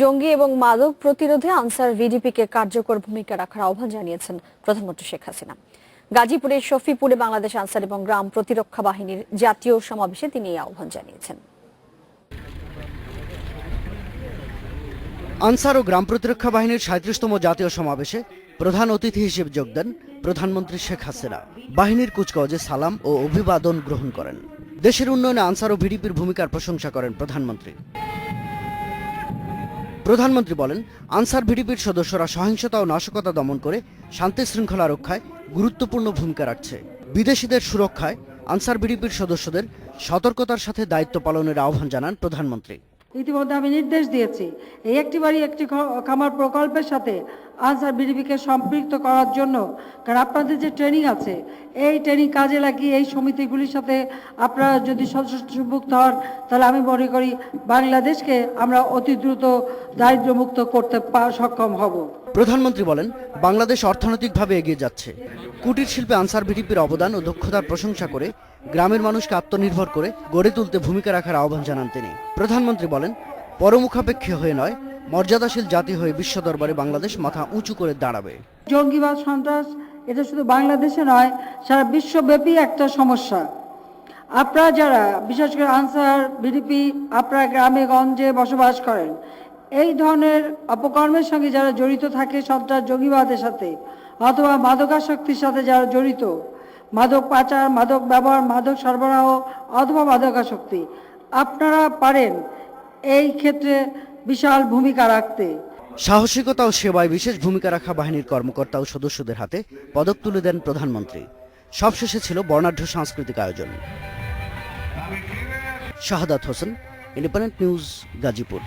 জঙ্গি এবং মাদক প্রতিরোধে আনসার ভিডিপিকে কার্যকর ভূমিকা রাখার আহ্বান জানিয়েছেন প্রধানমন্ত্রী শেখ হাসিনা। গাজীপুরের শফিপুরে বাংলাদেশ আনসার এবং গ্রাম প্রতিরক্ষা বাহিনীর জাতীয় সমাবেশে তিনি এই আহ্বান জানিয়েছেন। আনসার ও গ্রাম প্রতিরক্ষা বাহিনীর সাঁত্রিশতম জাতীয় সমাবেশে প্রধান অতিথি হিসেবে যোগ দেন প্রধানমন্ত্রী শেখ হাসিনা। বাহিনীর কুচকাওয়াজে সালাম ও অভিবাদন গ্রহণ করেন। দেশের উন্নয়নে আনসার ও ভিডিপির ভূমিকার প্রশংসা করেন প্রধানমন্ত্রী। প্রধানমন্ত্রী বলেন, আনসার ভিডিপির সদস্যরা সহিংসতা ও নাশকতা দমন করে শান্তি শৃঙ্খলা রক্ষায় গুরুত্বপূর্ণ ভূমিকা রাখছে। বিদেশিদের সুরক্ষায় আনসার ভিডিপির সদস্যদের সতর্কতার সাথে দায়িত্ব পালনের আহ্বান জানান প্রধানমন্ত্রী। ইতিমধ্যে আমি নির্দেশ দিয়েছি, এই একটি বাড়ি একটি খামার প্রকল্পের সাথে আনসার বিডিপিকে সম্পৃক্ত করার জন্য। কারণ আপনাদের যে ট্রেনিং আছে, এই ট্রেনিং কাজে লাগিয়ে এই সমিতিগুলির সাথে আপনারা যদি সদস্যভুক্ত হন, তাহলে আমি মনে করি বাংলাদেশকে আমরা অতি দ্রুত দারিদ্র্যমুক্ত করতে সক্ষম হব। প্রধানমন্ত্রী বলেন, বাংলাদেশ অর্থনৈতিকভাবে এগিয়ে যাচ্ছে। কুটির শিল্পে আনসার ভিডিপির অবদান ও দক্ষতার প্রশংসা করে গ্রামের মানুষকে আত্মনির্ভর করে গড়ে তুলতে ভূমিকা রাখার আহ্বান জানান তিনি। প্রধানমন্ত্রী বলেন, পরমুখাপেক্ষী হয়ে নয়, মর্যাদাশীল জাতি হয়ে বিশ্ব দরবারে বাংলাদেশ মাথা উঁচু করে দাঁড়াবে। জঙ্গিবাদ, সন্ত্রাস, এটা শুধু বাংলাদেশে নয়, সারা বিশ্বব্যাপী একটা সমস্যা। আপনারা যারা, বিশেষ করে আনসার, বিডিপি, আপনারা গ্রামে গঞ্জে বসবাস করেন, এই ধরনের অপকর্মের সঙ্গে যারা জড়িত থাকে সন্ত্রাস, জঙ্গিবাদের সাথে, অথবা মাদকাসক্তির সাথে যারা জড়িত মাদক পাচার, মাদক ব্যবহার, মাদক সরবরাহ অথবা মাদকাসক্তি। আপনারা পারেন এই ক্ষেত্রে বিশাল ভূমিকা রাখতে। সাহসিকতা ও সেবায় বিশেষ ভূমিকা রাখা বাহিনীর কর্মকর্তা ও সদস্যদের হাতে পদক তুলে দেন প্রধানমন্ত্রী। সবশেষে ছিল বর্ণাঢ্য সাংস্কৃতিক আয়োজন। Shahadat Hossain, independent news Gazipur.